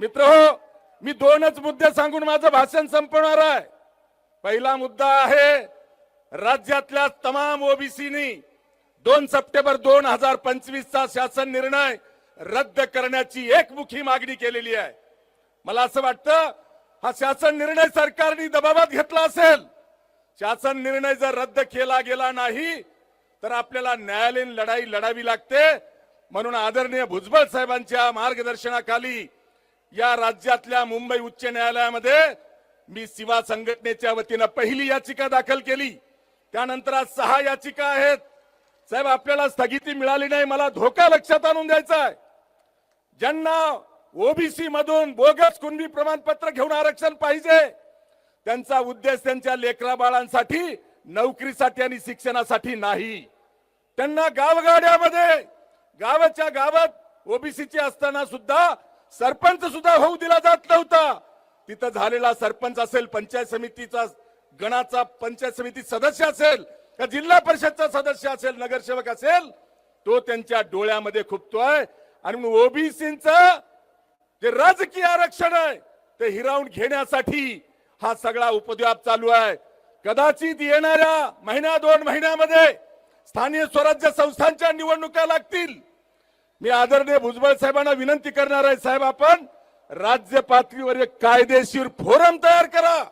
मित्र हो मी दोनच मुद्दे सांगून माझं भाषण संपवणार आहे. पहिला मुद्दा आहे राज्यातल्या तमाम ओबीसीनी दोन सप्टेंबर दोन हजार पंचवीस चा शासन निर्णय रद्द करण्याची एकमुखी मागणी केलेली आहे. मला असं वाटतं हा शासन निर्णय सरकारने दबावात घेतला असेल. शासन निर्णय जर रद्द केला गेला नाही तर आपल्याला न्यायालयीन लढाई लढावी लागते. म्हणून आदरणीय भुजबळ साहेबांच्या मार्गदर्शनाखाली या राज्यातल्या मुंबई उच्च न्यायालयामध्ये मी शिवा संघटनेच्या वतीनं पहिली याचिका दाखल केली. त्यानंतर आज सहा याचिका आहेत. साहेब आपल्याला स्थगिती मिळाली नाही. मला धोका लक्षात आणून द्यायचा आहे. ज्यांना ओबीसी मधून बोगस कुणबी प्रमाणपत्र घेऊन आरक्षण पाहिजे त्यांचा उद्देश त्यांच्या लेकरा बाळांसाठी नोकरीसाठी आणि शिक्षणासाठी नाही. त्यांना गावगाड्यामध्ये गावाच्या गावात ओबीसीचे असताना सुद्धा सरपंच सुद्धा होऊ दिला जात नव्हता. तिथं झालेला सरपंच असेल पंचायत समितीचा गणाचा पंचायत समिती सदस्य असेल का जिल्हा परिषदचा सदस्य असेल नगरसेवक असेल तो त्यांच्या डोळ्यामध्ये खुपतोय. आणि ओबीसीच जे राजकीय आरक्षण आहे ते हिरावून घेण्यासाठी हा सगळा उपद्व्याप चालू आहे. कदाचित येणाऱ्या महिन्या दोन महिन्यामध्ये स्थानीय स्वराज्य संस्थांच्या निवडणुका लागतील. मी आदरणीय भुजबळ साहेबांना विनंती करणार आहे साहेब आपण राज्य पातळीवर एक कायदेशीर फोरम तयार करा.